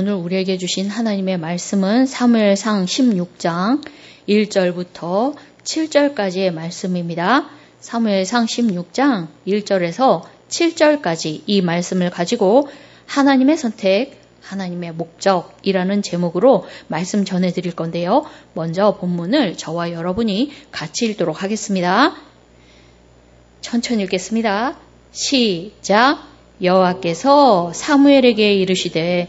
오늘 우리에게 주신 하나님의 말씀은 사무엘상 16장 1절부터 7절까지의 말씀입니다. 사무엘상 16장 1절에서 7절까지 이 말씀을 가지고 하나님의 선택, 하나님의 목적이라는 제목으로 말씀 전해드릴 건데요. 먼저 본문을 저와 여러분이 같이 읽도록 하겠습니다. 천천히 읽겠습니다. 시작. 여호와께서 사무엘에게 이르시되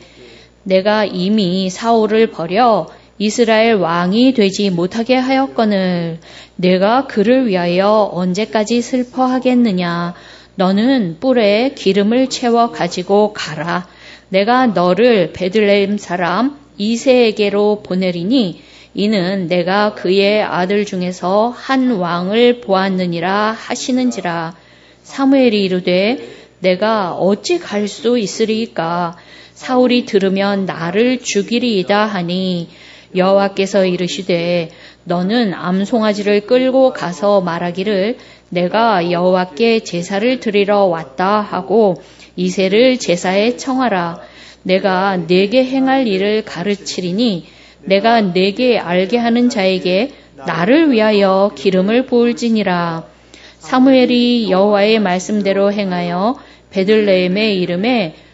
내가 이미 사울을 버려 이스라엘 왕이 되지 못하게 하였거늘 내가 그를 위하여 언제까지 슬퍼하겠느냐? 너는 뿔에 기름을 채워 가지고 가라. 내가 너를 베들레헴 사람 이세에게로 보내리니 이는 내가 그의 아들 중에서 한 왕을 보았느니라 하시는지라. 사무엘이 이르되 내가 어찌 갈 수 있으리까 사울이 들으면 나를 죽이리이다 하니 여호와께서 이르시되 너는 암송아지를 끌고 가서 말하기를 내가 여호와께 제사를 드리러 왔다 하고 이세를 제사에 청하라. 내가 내게 행할 일을 가르치리니 내가 내게 알게 하는 자에게 나를 위하여 기름을 부을지니라. 사무엘이 여호와의 말씀대로 행하여 베들레헴의 이름에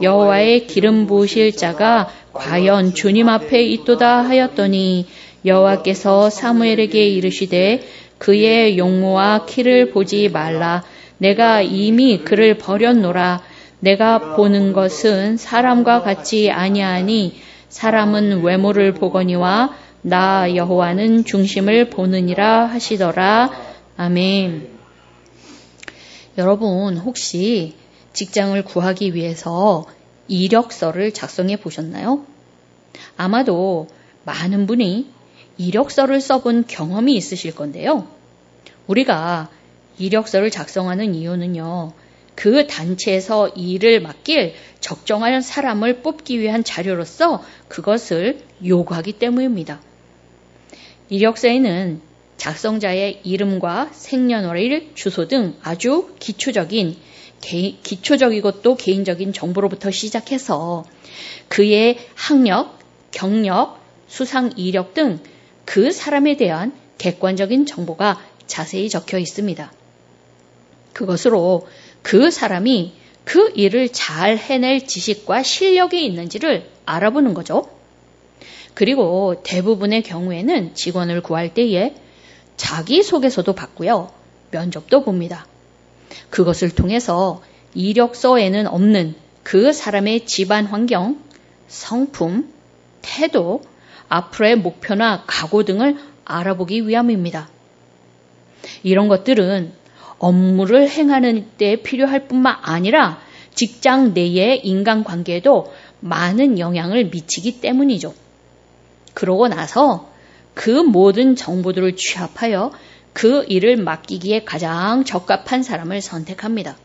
여호와의 기름 부으실 자가 과연 주님 앞에 있도다 하였더니 여호와께서 사무엘에게 이르시되 그의 용모와 키를 보지 말라. 내가 이미 그를 버렸노라. 내가 보는 것은 사람과 같이 아니하니 사람은 외모를 보거니와 나 여호와는 중심을 보느니라 하시더라. 아멘. 여러분 혹시 직장을 구하기 위해서 이력서를 작성해 보셨나요? 아마도 많은 분이 이력서를 써본 경험이 있으실 건데요. 우리가 이력서를 작성하는 이유는요. 그 단체에서 일을 맡길 적정한 사람을 뽑기 위한 자료로서 그것을 요구하기 때문입니다. 이력서에는 작성자의 이름과 생년월일, 주소 등 아주 기초적인 개, 기초적이고 또 개인적인 정보로부터 시작해서 그의 학력, 경력, 수상 이력 등 그 사람에 대한 객관적인 정보가 자세히 적혀 있습니다. 그것으로 그 사람이 그 일을 잘 해낼 지식과 실력이 있는지를 알아보는 거죠. 그리고 대부분의 경우에는 직원을 구할 때에 자기소개서도 받고요. 면접도 봅니다. 그것을 통해서 이력서에는 없는 그 사람의 집안 환경, 성품, 태도, 앞으로의 목표나 각오 등을 알아보기 위함입니다. 이런 것들은 업무를 행하는 데 필요할 뿐만 아니라 직장 내의 인간관계에도 많은 영향을 미치기 때문이죠. 그러고 나서 그 모든 정보들을 취합하여 그 일을 맡기기에 가장 적합한 사람을 선택합니다.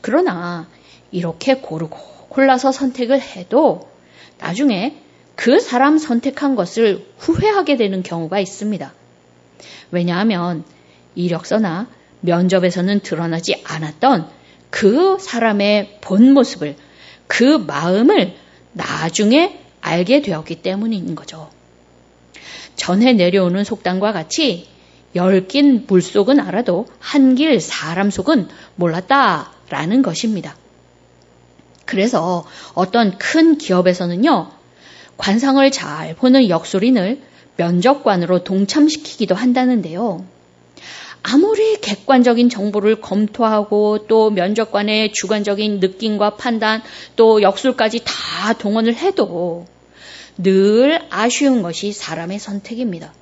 그러나 이렇게 고르고 골라서 선택을 해도 나중에 그 사람 선택한 것을 후회하게 되는 경우가 있습니다. 왜냐하면 이력서나 면접에서는 드러나지 않았던 그 사람의 본 모습을, 그 마음을 나중에 알게 되었기 때문인 거죠. 전해 내려오는 속담과 같이 열 긴 물속은 알아도 한길 사람 속은 몰랐다라는 것입니다. 그래서 어떤 큰 기업에서는요, 관상을 잘 보는 역술인을 면접관으로 동참시키기도 한다는데요. 아무리 객관적인 정보를 검토하고 또 면접관의 주관적인 느낌과 판단 또 역술까지 다 동원을 해도 늘 아쉬운 것이 사람의 선택입니다.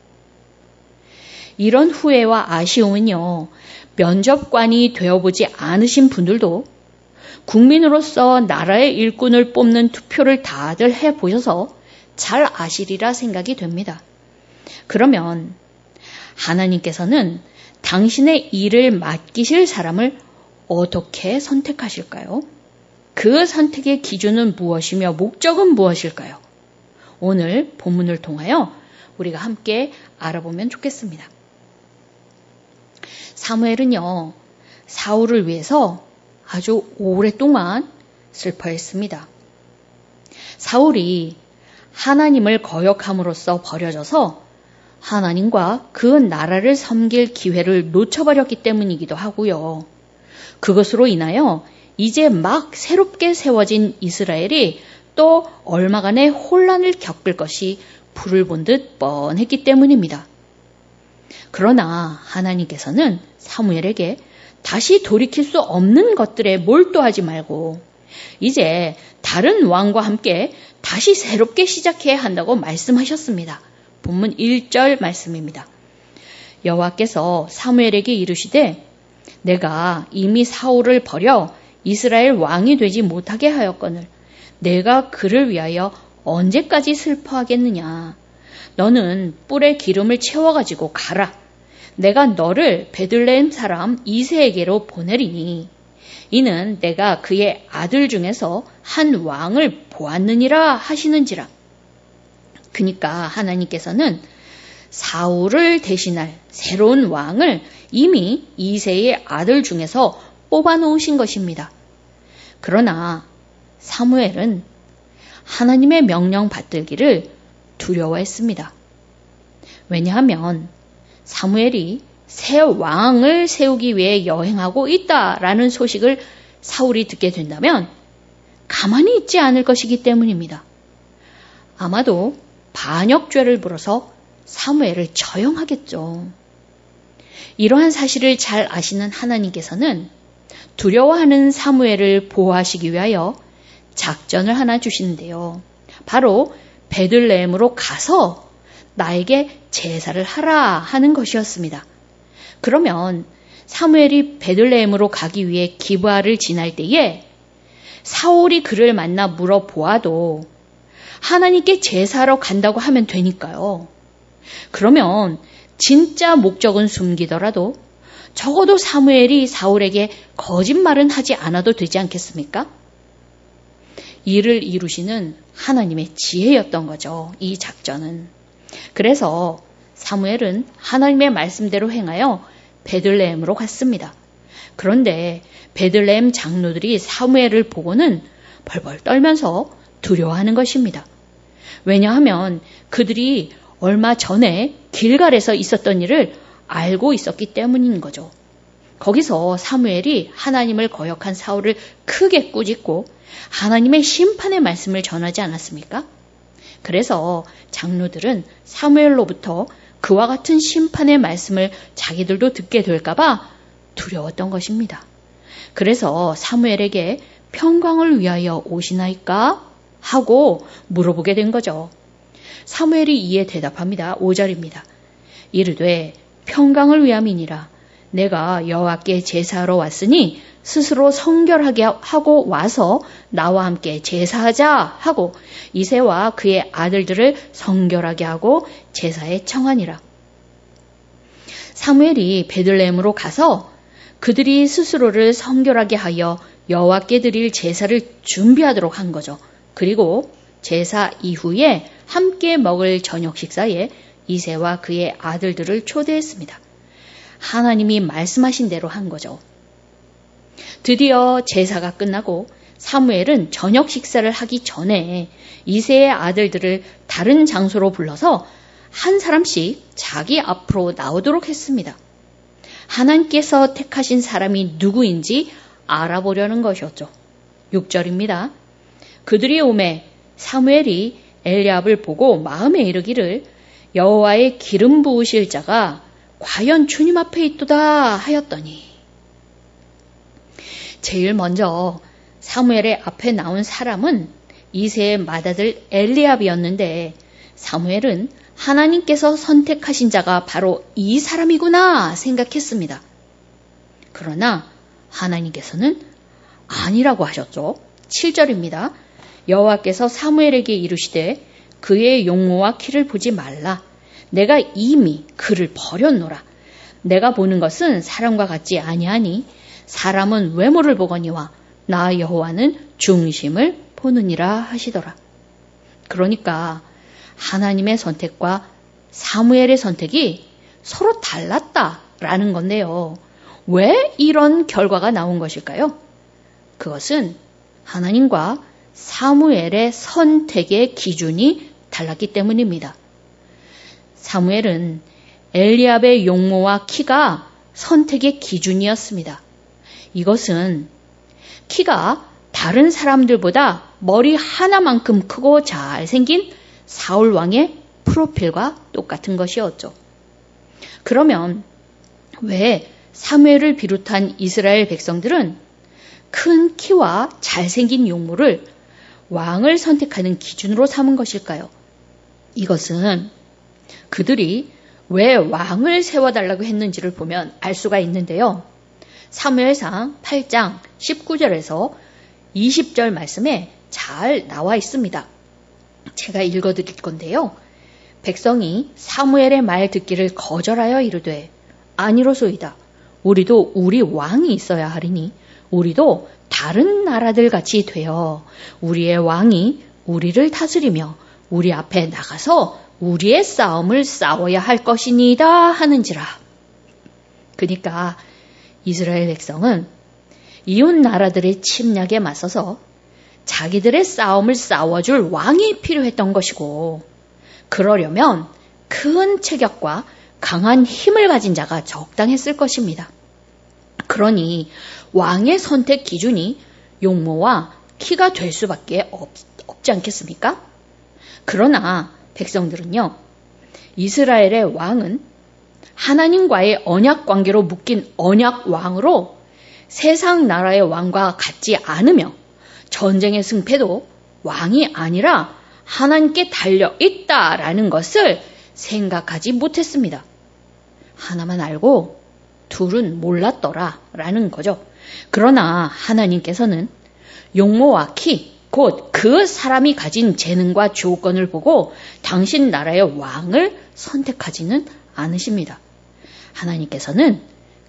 이런 후회와 아쉬움은요, 면접관이 되어보지 않으신 분들도 국민으로서 나라의 일꾼을 뽑는 투표를 다들 해보셔서 잘 아시리라 생각이 됩니다. 그러면 하나님께서는 당신의 일을 맡기실 사람을 어떻게 선택하실까요? 그 선택의 기준은 무엇이며 목적은 무엇일까요? 오늘 본문을 통하여 우리가 함께 알아보면 좋겠습니다. 사무엘은요, 사울을 위해서 아주 오랫동안 슬퍼했습니다. 사울이 하나님을 거역함으로써 버려져서 하나님과 그 나라를 섬길 기회를 놓쳐버렸기 때문이기도 하고요. 그것으로 인하여 이제 막 새롭게 세워진 이스라엘이 또 얼마간의 혼란을 겪을 것이 불을 본 듯 뻔했기 때문입니다. 그러나 하나님께서는 사무엘에게 다시 돌이킬 수 없는 것들에 몰두하지 말고 이제 다른 왕과 함께 다시 새롭게 시작해야 한다고 말씀하셨습니다. 본문 1절 말씀입니다. 여호와께서 사무엘에게 이르시되 내가 이미 사울을 버려 이스라엘 왕이 되지 못하게 하였거늘 내가 그를 위하여 언제까지 슬퍼하겠느냐 너는 뿔에 기름을 채워가지고 가라 내가 너를 베들레헴 사람 이세에게로 보내리니 이는 내가 그의 아들 중에서 한 왕을 보았느니라 하시는지라. 그니까 하나님께서는 사울을 대신할 새로운 왕을 이미 이세의 아들 중에서 뽑아 놓으신 것입니다. 그러나 사무엘은 하나님의 명령 받들기를 두려워했습니다. 왜냐하면 사무엘이 새 왕을 세우기 위해 여행하고 있다라는 소식을 사울이 듣게 된다면 가만히 있지 않을 것이기 때문입니다. 아마도 반역죄를 물어서 사무엘을 처형하겠죠. 이러한 사실을 잘 아시는 하나님께서는 두려워하는 사무엘을 보호하시기 위하여 작전을 하나 주시는데요. 바로 베들레헴으로 가서 나에게 제사를 하라 하는 것이었습니다. 그러면 사무엘이 베들레헴으로 가기 위해 기브아를 지날 때에 사울이 그를 만나 물어보아도 하나님께 제사하러 간다고 하면 되니까요. 그러면 진짜 목적은 숨기더라도 적어도 사무엘이 사울에게 거짓말은 하지 않아도 되지 않겠습니까? 이를 이루시는 하나님의 지혜였던 거죠. 이 작전은. 그래서 사무엘은 하나님의 말씀대로 행하여 베들레헴으로 갔습니다. 그런데 베들레헴 장로들이 사무엘을 보고는 벌벌 떨면서 두려워하는 것입니다. 왜냐하면 그들이 얼마 전에 길갈에서 있었던 일을 알고 있었기 때문인 거죠. 거기서 사무엘이 하나님을 거역한 사울을 크게 꾸짖고 하나님의 심판의 말씀을 전하지 않았습니까? 그래서 장로들은 사무엘로부터 그와 같은 심판의 말씀을 자기들도 듣게 될까봐 두려웠던 것입니다. 그래서 사무엘에게 평강을 위하여 오시나이까? 하고 물어보게 된 거죠. 사무엘이 이에 대답합니다. 5절입니다. 이르되 평강을 위함이니라. 내가 여호와께 제사하러 왔으니 스스로 성결하게 하고 와서 나와 함께 제사하자 하고 이세와 그의 아들들을 성결하게 하고 제사에 청하니라. 사무엘이 베들레헴으로 가서 그들이 스스로를 성결하게 하여 여호와께 드릴 제사를 준비하도록 한 거죠. 그리고 제사 이후에 함께 먹을 저녁 식사에 이세와 그의 아들들을 초대했습니다. 하나님이 말씀하신 대로 한 거죠. 드디어 제사가 끝나고 사무엘은 저녁 식사를 하기 전에 이세의 아들들을 다른 장소로 불러서 한 사람씩 자기 앞으로 나오도록 했습니다. 하나님께서 택하신 사람이 누구인지 알아보려는 것이었죠. 6절입니다. 그들이 오매 사무엘이 엘리압을 보고 마음에 이르기를 여호와의 기름 부으실 자가 과연 주님 앞에 있도다 하였더니 제일 먼저 사무엘의 앞에 나온 사람은 이세의 맏아들 엘리압이었는데 사무엘은 하나님께서 선택하신 자가 바로 이 사람이구나 생각했습니다. 그러나 하나님께서는 아니라고 하셨죠. 7절입니다. 여호와께서 사무엘에게 이르시되 그의 용모와 키를 보지 말라. 내가 이미 그를 버렸노라. 내가 보는 것은 사람과 같지 아니하니 사람은 외모를 보거니와 나 여호와는 중심을 보느니라 하시더라. 그러니까 하나님의 선택과 사무엘의 선택이 서로 달랐다라는 건데요. 왜 이런 결과가 나온 것일까요? 그것은 하나님과 사무엘의 선택의 기준이 달랐기 때문입니다. 사무엘은 엘리압의 용모와 키가 선택의 기준이었습니다. 이것은 키가 다른 사람들보다 머리 하나만큼 크고 잘생긴 사울 왕의 프로필과 똑같은 것이었죠. 그러면 왜 사무엘을 비롯한 이스라엘 백성들은 큰 키와 잘생긴 용모를 왕을 선택하는 기준으로 삼은 것일까요? 이것은 그들이 왜 왕을 세워달라고 했는지를 보면 알 수가 있는데요. 사무엘상 8장 19절에서 20절 말씀에 잘 나와 있습니다. 제가 읽어 드릴 건데요. 백성이 사무엘의 말 듣기를 거절하여 이르되 아니로소이다. 우리도 우리 왕이 있어야 하리니 우리도 다른 나라들 같이 되어 우리의 왕이 우리를 다스리며 우리 앞에 나가서 우리의 싸움을 싸워야 할 것이니이다 하는지라. 그러니까 이스라엘 백성은 이웃 나라들의 침략에 맞서서 자기들의 싸움을 싸워줄 왕이 필요했던 것이고, 그러려면 큰 체격과 강한 힘을 가진 자가 적당했을 것입니다. 그러니 왕의 선택 기준이 용모와 키가 될 수밖에 없, 없지 않겠습니까? 그러나 백성들은요, 이스라엘의 왕은 하나님과의 언약 관계로 묶인 언약 왕으로 세상 나라의 왕과 같지 않으며 전쟁의 승패도 왕이 아니라 하나님께 달려 있다라는 것을 생각하지 못했습니다. 하나만 알고 둘은 몰랐더라 라는 거죠. 그러나 하나님께서는 용모와 키, 곧 그 사람이 가진 재능과 조건을 보고 당신 나라의 왕을 선택하지는 않으십니다. 하나님께서는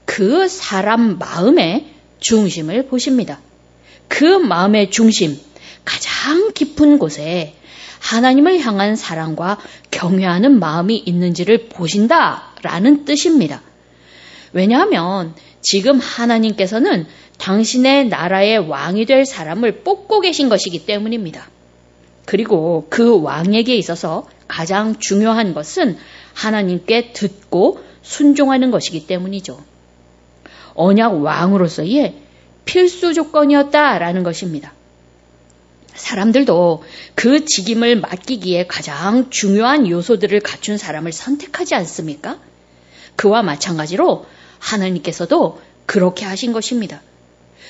그 사람 마음의 중심을 보십니다. 그 마음의 중심, 가장 깊은 곳에 하나님을 향한 사랑과 경외하는 마음이 있는지를 보신다라는 뜻입니다. 왜냐하면 지금 하나님께서는 당신의 나라의 왕이 될 사람을 뽑고 계신 것이기 때문입니다. 그리고 그 왕에게 있어서 가장 중요한 것은 하나님께 듣고 순종하는 것이기 때문이죠. 언약 왕으로서의 필수 조건이었다라는 것입니다. 사람들도 그 직임을 맡기기에 가장 중요한 요소들을 갖춘 사람을 선택하지 않습니까? 그와 마찬가지로 하나님께서도 그렇게 하신 것입니다.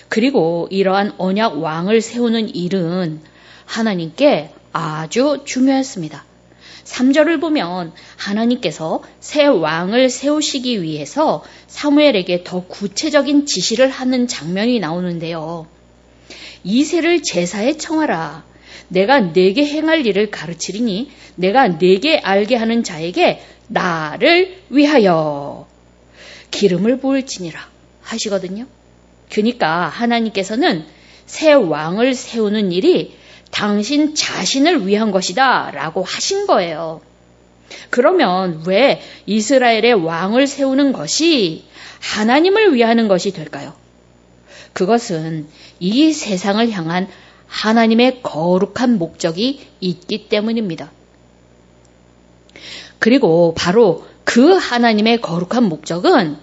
그리고 이러한 언약 왕을 세우는 일은 하나님께 아주 중요했습니다. 3절을 보면 하나님께서 새 왕을 세우시기 위해서 사무엘에게 더 구체적인 지시를 하는 장면이 나오는데요. 이세를 제사에 청하라. 내가 내게 행할 일을 가르치리니 내가 내게 알게 하는 자에게 나를 위하여 기름을 부을지니라 하시거든요. 그러니까 하나님께서는 새 왕을 세우는 일이 당신 자신을 위한 것이다 라고 하신 거예요. 그러면 왜 이스라엘의 왕을 세우는 것이 하나님을 위하는 것이 될까요? 그것은 이 세상을 향한 하나님의 거룩한 목적이 있기 때문입니다. 그리고 바로 그 하나님의 거룩한 목적은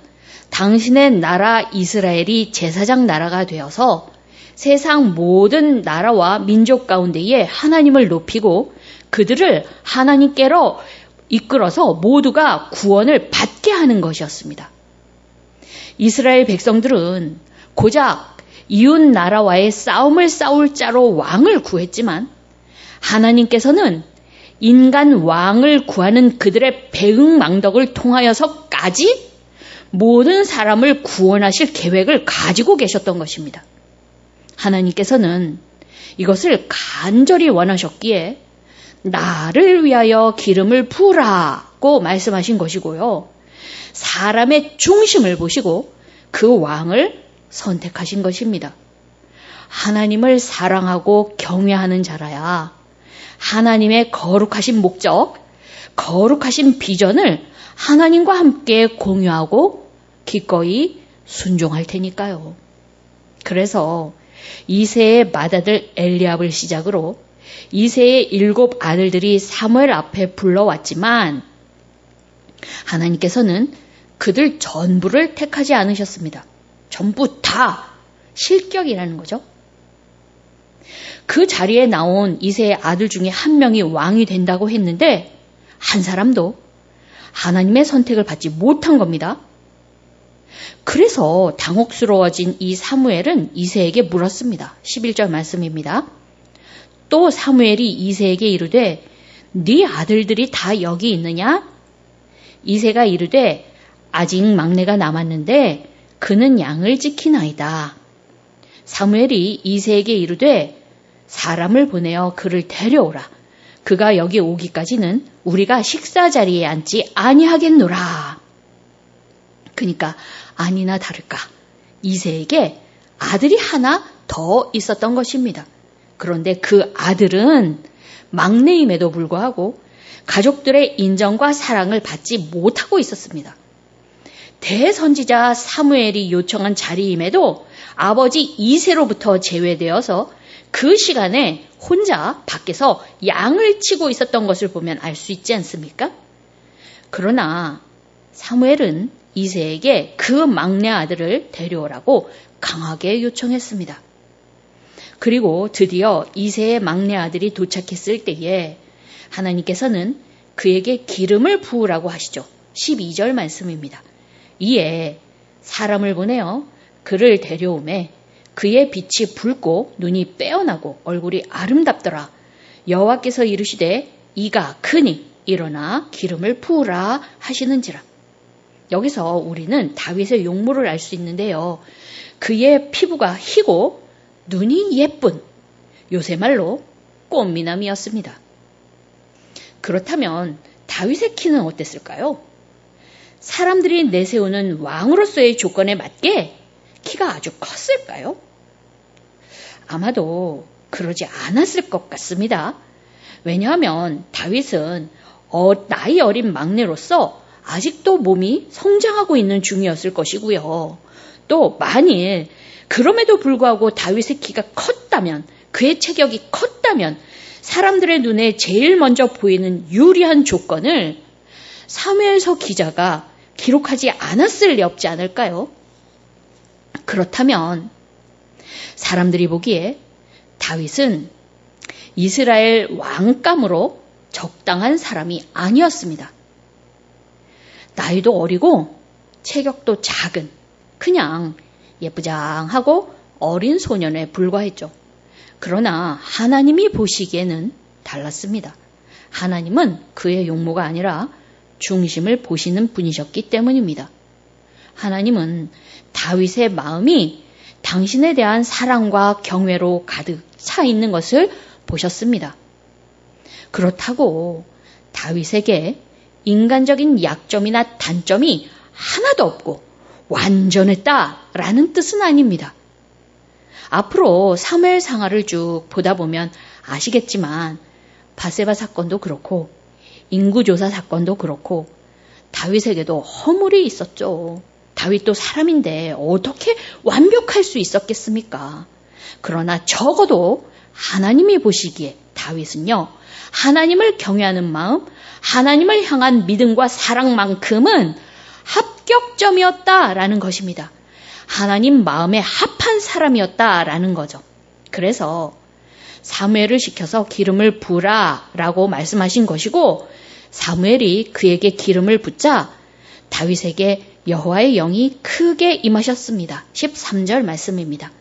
당신의 나라 이스라엘이 제사장 나라가 되어서 세상 모든 나라와 민족 가운데에 하나님을 높이고 그들을 하나님께로 이끌어서 모두가 구원을 받게 하는 것이었습니다. 이스라엘 백성들은 고작 이웃 나라와의 싸움을 싸울 자로 왕을 구했지만 하나님께서는 인간 왕을 구하는 그들의 배응망덕을 통하여서까지 모든 사람을 구원하실 계획을 가지고 계셨던 것입니다. 하나님께서는 이것을 간절히 원하셨기에 나를 위하여 기름을 부으라고 말씀하신 것이고요. 사람의 중심을 보시고 그 왕을 선택하신 것입니다. 하나님을 사랑하고 경외하는 자라야 하나님의 거룩하신 목적, 거룩하신 비전을 하나님과 함께 공유하고 기꺼이 순종할 테니까요. 그래서 이세의 맏아들 엘리압을 시작으로 이세의 일곱 아들들이 사무엘 앞에 불러왔지만 하나님께서는 그들 전부를 택하지 않으셨습니다. 전부 다 실격이라는 거죠. 그 자리에 나온 이세의 아들 중에 한 명이 왕이 된다고 했는데 한 사람도 하나님의 선택을 받지 못한 겁니다. 그래서 당혹스러워진 이 사무엘은 이세에게 물었습니다. 11절 말씀입니다. 또 사무엘이 이세에게 이르되 네 아들들이 다 여기 있느냐? 이세가 이르되 아직 막내가 남았는데 그는 양을 지키나이다. 사무엘이 이세에게 이르되 사람을 보내어 그를 데려오라. 그가 여기 오기까지는 우리가 식사 자리에 앉지 아니하겠노라. 그러니까 아니나 다를까 이세에게 아들이 하나 더 있었던 것입니다. 그런데 그 아들은 막내임에도 불구하고 가족들의 인정과 사랑을 받지 못하고 있었습니다. 대선지자 사무엘이 요청한 자리임에도 아버지 이세로부터 제외되어서 그 시간에 혼자 밖에서 양을 치고 있었던 것을 보면 알 수 있지 않습니까? 그러나 사무엘은 이세에게 그 막내 아들을 데려오라고 강하게 요청했습니다. 그리고 드디어 이세의 막내 아들이 도착했을 때에 하나님께서는 그에게 기름을 부으라고 하시죠. 12절 말씀입니다. 이에 사람을 보내어 그를 데려오매 그의 빛이 붉고 눈이 빼어나고 얼굴이 아름답더라. 여호와께서 이르시되 이가 크니 일어나 기름을 부으라 하시는지라. 여기서 우리는 다윗의 용모를 알 수 있는데요. 그의 피부가 희고 눈이 예쁜 요새 말로 꽃미남이었습니다. 그렇다면 다윗의 키는 어땠을까요? 사람들이 내세우는 왕으로서의 조건에 맞게 키가 아주 컸을까요? 아마도 그러지 않았을 것 같습니다. 왜냐하면 다윗은 어, 나이 어린 막내로서 아직도 몸이 성장하고 있는 중이었을 것이고요. 또 만일 그럼에도 불구하고 다윗의 키가 컸다면 그의 체격이 컸다면 사람들의 눈에 제일 먼저 보이는 유리한 조건을 사무엘서 기자가 기록하지 않았을 리 없지 않을까요? 그렇다면 사람들이 보기에 다윗은 이스라엘 왕감으로 적당한 사람이 아니었습니다. 나이도 어리고 체격도 작은 그냥 예쁘장하고 어린 소년에 불과했죠. 그러나 하나님이 보시기에는 달랐습니다. 하나님은 그의 용모가 아니라 중심을 보시는 분이셨기 때문입니다. 하나님은 다윗의 마음이 당신에 대한 사랑과 경외로 가득 차 있는 것을 보셨습니다. 그렇다고 다윗에게 인간적인 약점이나 단점이 하나도 없고 완전했다라는 뜻은 아닙니다. 앞으로 사무엘 상하를 쭉 보다 보면 아시겠지만 바세바 사건도 그렇고 인구조사 사건도 그렇고 다윗에게도 허물이 있었죠. 다윗도 사람인데 어떻게 완벽할 수 있었겠습니까? 그러나 적어도 하나님이 보시기에 다윗은요, 하나님을 경외하는 마음, 하나님을 향한 믿음과 사랑만큼은 합격점이었다라는 것입니다. 하나님 마음에 합한 사람이었다라는 거죠. 그래서 사무엘을 시켜서 기름을 부라라고 말씀하신 것이고 사무엘이 그에게 기름을 붓자 다윗에게 여호와의 영이 크게 임하셨습니다. 13절 말씀입니다.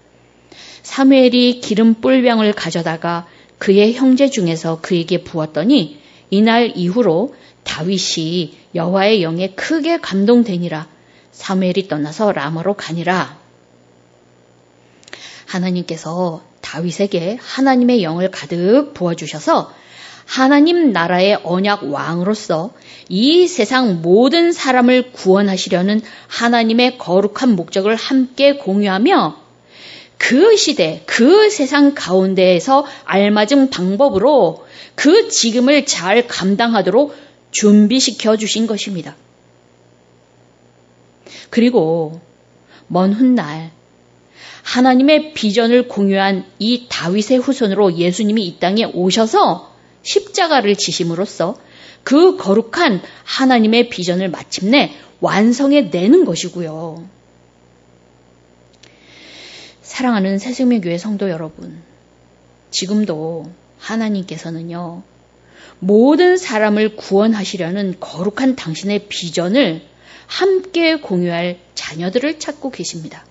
사무엘이 기름 뿔병을 가져다가 그의 형제 중에서 그에게 부었더니 이날 이후로 다윗이 여호와의 영에 크게 감동되니라 사무엘이 떠나서 라마로 가니라 하나님께서 다윗에게 하나님의 영을 가득 부어 주셔서 하나님 나라의 언약 왕으로서 이 세상 모든 사람을 구원하시려는 하나님의 거룩한 목적을 함께 공유하며 그 시대, 그 세상 가운데에서 알맞은 방법으로 그 지금을 잘 감당하도록 준비시켜 주신 것입니다. 그리고 먼 훗날 하나님의 비전을 공유한 이 다윗의 후손으로 예수님이 이 땅에 오셔서 십자가를 지심으로써 그 거룩한 하나님의 비전을 마침내 완성해 내는 것이고요. 사랑하는 새생명교회 성도 여러분, 지금도 하나님께서는요, 모든 사람을 구원하시려는 거룩한 당신의 비전을 함께 공유할 자녀들을 찾고 계십니다.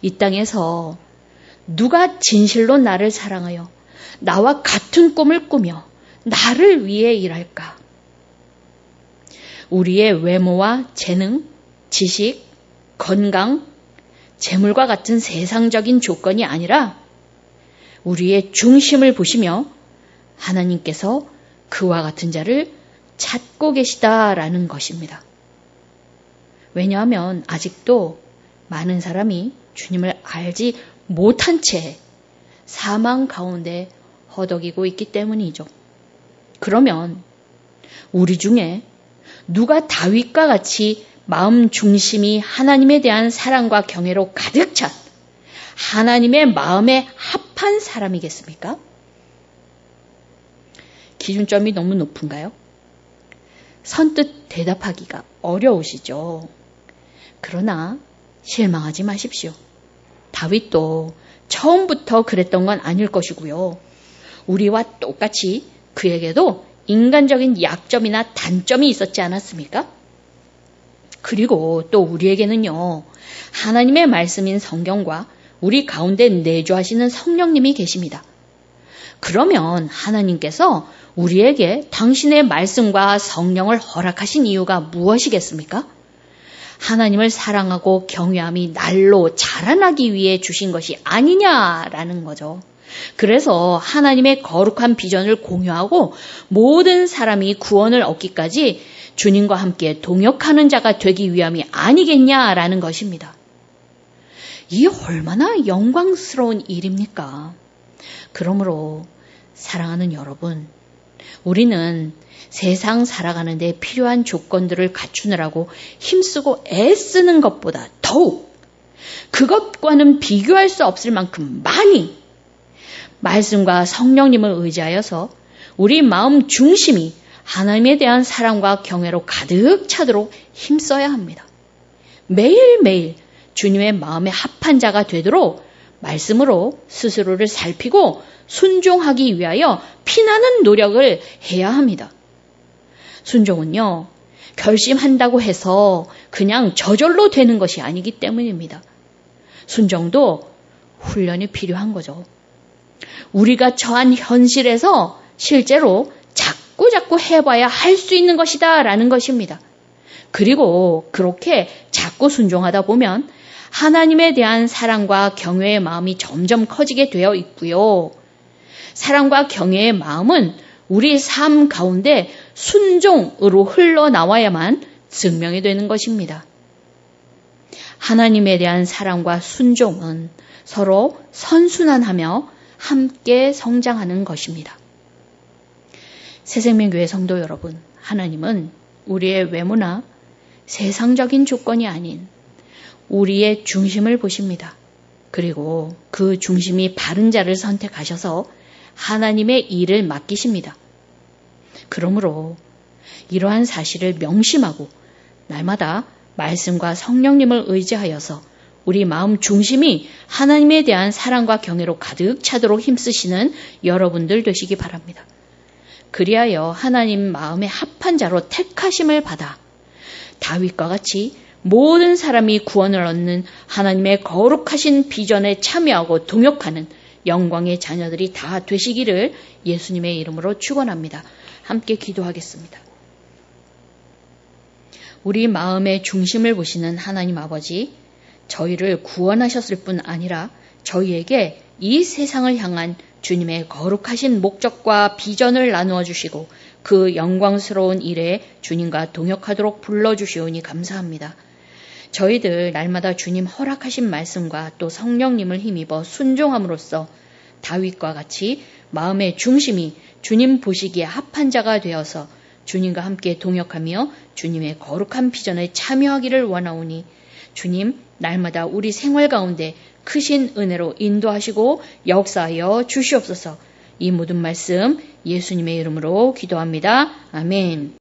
이 땅에서 누가 진실로 나를 사랑하여 나와 같은 꿈을 꾸며 나를 위해 일할까? 우리의 외모와 재능, 지식, 건강, 재물과 같은 세상적인 조건이 아니라 우리의 중심을 보시며 하나님께서 그와 같은 자를 찾고 계시다라는 것입니다. 왜냐하면 아직도 많은 사람이 주님을 알지 못한 채 사망 가운데 허덕이고 있기 때문이죠. 그러면 우리 중에 누가 다윗과 같이 마음 중심이 하나님에 대한 사랑과 경애로 가득 찬 하나님의 마음에 합한 사람이겠습니까? 기준점이 너무 높은가요? 선뜻 대답하기가 어려우시죠. 그러나 실망하지 마십시오. 다윗도 처음부터 그랬던 건 아닐 것이고요. 우리와 똑같이 그에게도 인간적인 약점이나 단점이 있었지 않았습니까? 그리고 또 우리에게는요, 하나님의 말씀인 성경과 우리 가운데 내주하시는 성령님이 계십니다. 그러면 하나님께서 우리에게 당신의 말씀과 성령을 허락하신 이유가 무엇이겠습니까? 하나님을 사랑하고 경외함이 날로 자라나기 위해 주신 것이 아니냐라는 거죠. 그래서 하나님의 거룩한 비전을 공유하고 모든 사람이 구원을 얻기까지 주님과 함께 동역하는 자가 되기 위함이 아니겠냐라는 것입니다. 이 얼마나 영광스러운 일입니까? 그러므로 사랑하는 여러분, 우리는 세상 살아가는데 필요한 조건들을 갖추느라고 힘쓰고 애쓰는 것보다 더욱 그것과는 비교할 수 없을 만큼 많이 말씀과 성령님을 의지하여서 우리 마음 중심이 하나님에 대한 사랑과 경외로 가득 차도록 힘써야 합니다. 매일매일 주님의 마음에 합한 자가 되도록 말씀으로 스스로를 살피고 순종하기 위하여 피나는 노력을 해야 합니다. 순종은요, 결심한다고 해서 그냥 저절로 되는 것이 아니기 때문입니다. 순종도 훈련이 필요한 거죠. 우리가 처한 현실에서 실제로 자꾸 자꾸 해봐야 할 수 있는 것이다 라는 것입니다. 그리고 그렇게 자꾸 순종하다 보면 하나님에 대한 사랑과 경외의 마음이 점점 커지게 되어 있고요. 사랑과 경외의 마음은 우리 삶 가운데 순종으로 흘러나와야만 증명이 되는 것입니다. 하나님에 대한 사랑과 순종은 서로 선순환하며 함께 성장하는 것입니다. 새생명교회 성도 여러분, 하나님은 우리의 외모나 세상적인 조건이 아닌 우리의 중심을 보십니다. 그리고 그 중심이 바른 자를 선택하셔서 하나님의 일을 맡기십니다. 그러므로 이러한 사실을 명심하고 날마다 말씀과 성령님을 의지하여서 우리 마음 중심이 하나님에 대한 사랑과 경애로 가득 차도록 힘쓰시는 여러분들 되시기 바랍니다. 그리하여 하나님 마음에 합한 자로 택하심을 받아 다윗과 같이 모든 사람이 구원을 얻는 하나님의 거룩하신 비전에 참여하고 동역하는 영광의 자녀들이 다 되시기를 예수님의 이름으로 축원합니다. 함께 기도하겠습니다. 우리 마음의 중심을 보시는 하나님 아버지, 저희를 구원하셨을 뿐 아니라 저희에게 이 세상을 향한 주님의 거룩하신 목적과 비전을 나누어 주시고 그 영광스러운 일에 주님과 동역하도록 불러 주시오니 감사합니다. 저희들 날마다 주님 허락하신 말씀과 또 성령님을 힘입어 순종함으로써 다윗과 같이 마음의 중심이 주님 보시기에 합한 자가 되어서 주님과 함께 동역하며 주님의 거룩한 비전에 참여하기를 원하오니 주님 날마다 우리 생활 가운데 크신 은혜로 인도하시고 역사하여 주시옵소서 이 모든 말씀 예수님의 이름으로 기도합니다. 아멘.